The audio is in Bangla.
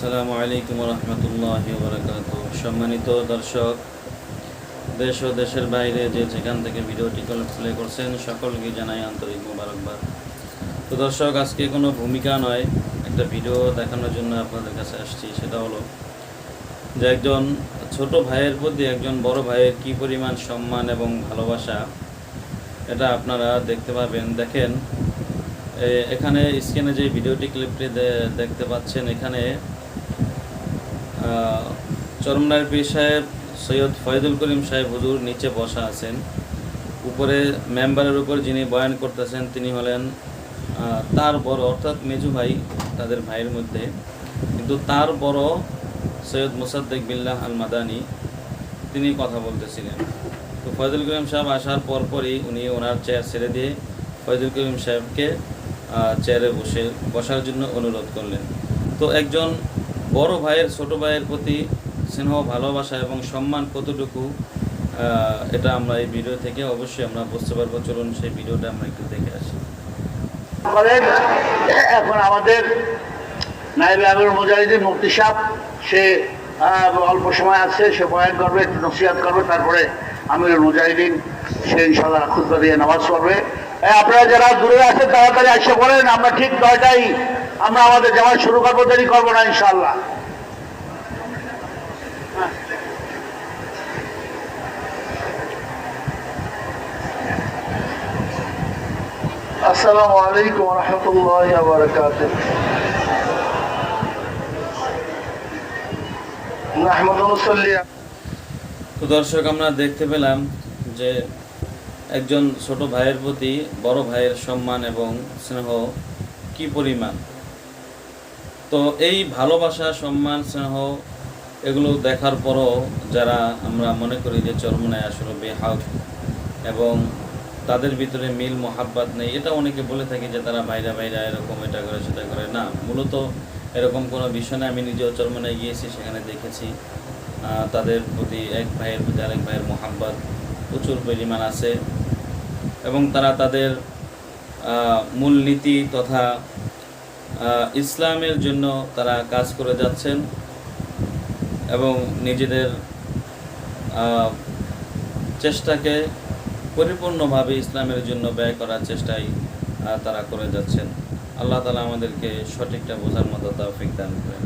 আসসালামু আলাইকুম রহমতুল্লাহ বরকাত সম্মানিত দর্শক, দেশ ও দেশের বাইরে যে যেখান থেকে ভিডিওটি প্লে করছেন, সকলকে জানাই আন্তরিক মোবারকবাদ। তো দর্শক, আজকে কোনো ভূমিকা নয়, একটা ভিডিও দেখানোর জন্য আপনাদের কাছে আসছি, সেটা হলো যে একজন ছোট ভাইয়ের প্রতি একজন বড় ভাইয়ের কি পরিমাণ সম্মান এবং ভালোবাসা, এটা আপনারা দেখতে পাবেন। দেখেন এখানে স্ক্রিনে যে ভিডিওটি ক্লিপটি দেখতে পাচ্ছেন, এখানে চরমনার পীর সাহেব, সৈয়দ ফয়দুল করিম সাহেব হুজুর নিচে বসা আছেন। উপরে মেম্বারের উপর যিনি বয়ান করতেছেন, তিনি হলেন তার বড়, অর্থাৎ মেজু ভাই, তাদের ভাইয়ের মধ্যে। কিন্তু তার বড় সৈয়দ মুসাদ্দেক বিল্লাহ আল মাদানি তিনি কথা বলতেছিলেন। তো ফয়দুল করিম সাহেব আসার পরপরই উনি ওনার চেয়ার ছেড়ে দিয়ে ফয়দুল করিম সাহেবকে চেয়ারে বসে, বসার জন্য অনুরোধ করলেন। তো একজন বড় ভাইয়ের, ছোট ভাইয়ের প্রতি স্নেহ, ভালোবাসা এবং সম্মান কতটুকু এটা আমরা এই ভিডিও থেকে অবশ্যই আমরা বুঝতে পারব। চলুন সেই ভিডিওটা আমরা একটু দেখে আসি। এখন আমাদের নাইবে আমির মুজাহিদিন মুফতি সাহেব, সে অল্প সময় আছে, সে বয়ান করবে, একটু নসিহাত করবে, তারপরে আমিরুল মুজাহিদিন, সে ইনশাল্লাহ খুদ্া দিয়ে নামাজ পড়বে। আপনারা যারা দূরে আছেন, তাড়াতাড়ি আসে পড়েন, আমরা ঠিক নয়টাই আমরা আমাদের জামাত শুরু করব, দেরি করব না ইনশাল্লাহ আসসালামু আলাইকুম রহমতুল্লাহ তো দর্শক, আমরা দেখতে পেলাম যে একজন ছোট ভাইয়ের প্রতি বড় ভাইয়ের সম্মান এবং স্নেহ কি পরিমাণ? তো এই ভালোবাসা, সম্মান, স্নেহ এগুলো দেখার পরও যারা আমরা মনে করি যে চরমনায় আসলে বেহাক এবং তাদের ভিতরে মিল, মোহাব্বাত নেই, এটা অনেকে বলে থাকে যে তারা বাইরা বাইরা এরকম এটা করে, সেটা করে। না, মূলত এরকম কোনো বিষয় না, আমি নিজেও চরমনায় গিয়েছি, সেখানে দেখেছি তাদের প্রতি এক ভাইয়ের প্রতি আরেক ভাইয়ের মোহাব্বত প্রচুর পরিমাণ আছে এবং তারা তাদের মূলনীতি তথা ইসলামের জন্য তারা কাজ করে যাচ্ছেন এবং নিজেদের চেষ্টাকে পরিপূর্ণভাবে ইসলামের জন্য ব্যয় করার চেষ্টাই তারা করে যাচ্ছেন। আল্লাহ তালা আমাদেরকে সঠিকটা বোঝার মতো তাও দান করেন।